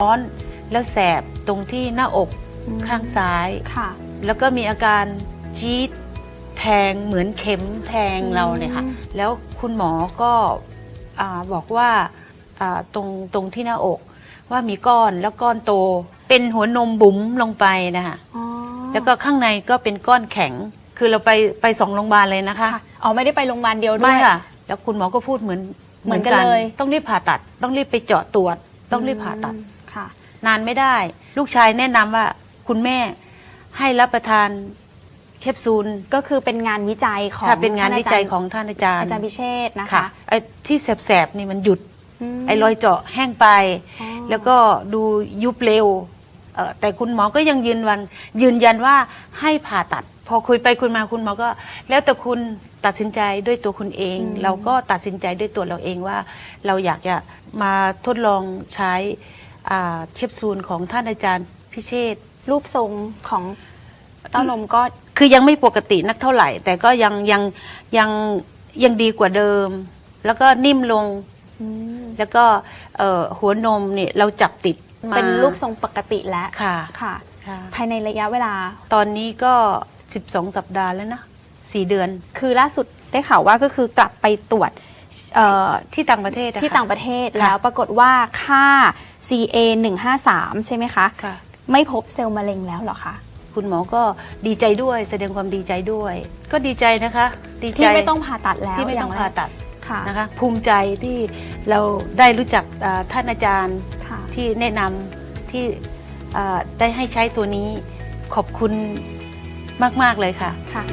ร้อนแล้วแสบตรงที่หน้าอกอืมข้างซ้าย ค่ะ แล้วก็มีอาการจี๊ดแทงเหมือนเข็มแทงเราเลยค่ะอืมแล้วคุณหมอก็อ่าบอกว่าอ่าตรงตรงที่หน้าอก ว่ามีก้อนแล้วก้อนโต เป็นหัวนมบุ๋มลงไปนะคะอ๋อแล้วก็ข้างในก็เป็นก้อนแข็ง คือเราไปไปสองโรงพยาบาลเลยนะคะ ค่ะอ๋อไม่ได้ไปโรงพยาบาลเดียวด้ไม่วย ค่ะ แล้วคุณหมอก็พูดเหมือนเหมือนกันเลย ต้องรีบผ่าตัด ต้องรีบไปเจาะตรวจ ต้องรีบผ่าตัด อืม ค่ะ นานไม่ได้ ลูกชายแนะนำว่าคุณแม่ให้รับประทานแคปซูลก็คือเป็นงานวิจัยของถ้าเป็นงานท่วิจัยของท่านอาจารย์อาจารย์พิเชษฐ์นะค่ะคะ ไอ้ที่แสบๆนี่มันหยุดมไอ้รอยเจาะแห้งไป อ๋อ แล้วก็ดูยุบเร็วเอ่อแต่คุณหมอก็ยังยืนวันยืนยันว่าให้ผ่าตัด พอคุยไปคุยมาคุณหมอก็ แล้วแต่คุณตัดสินใจด้วยตัวคุณเอง เราก็ตัดสินใจด้วยตัวเราเองว่า เราอยากจะมาทดลองใช้ อ่าแคปซูลของท่านอาจารย์พิเชษฐ์รูปทรงของเต้านมก็คือยังไม่ปกตินักเท่าไหร่ แต่ก็ยังยังยังยังดีกว่าเดิม แล้วก็นิ่มลง อืมแล้วก็เอ่อหัวนมเนี่ยเราจับติดมาเป็นรูปทรงปกติแล้วค่ะค่ะ ค่ะ ภายในระยะเวลา ตอนนี้ก็ 12 สัปดาห์แล้วนะสี่เดือน คือล่าสุดได้ข่าวว่าก็คือกลับไปตรวจ เอ่อที่ต่างประเทศอะที่ค่ะ ต่างประเทศค่ะ แล้วปรากฏว่าค่า CA 153ใช่ไหมคะ ค่ะ ไม่พบเซลล์มะเร็งแล้วเหรอคะคุณหมอก็ดีใจด้วย แสดงความดีใจด้วย ก็ดีใจนะคะ ดีใจที่ไม่ต้องผ่าตัดแล้วที่ไม่ต้องย่แรกผ่าตัดค่ะ นะคะ ภูมิใจที่เราได้รู้จักอ่าท่านอาจารย์ค่ะ ที่แนะนำที่อ่าได้ให้ใช้ตัวนี้ขอบคุณมาก ๆ เลยค่ะ ค่ะ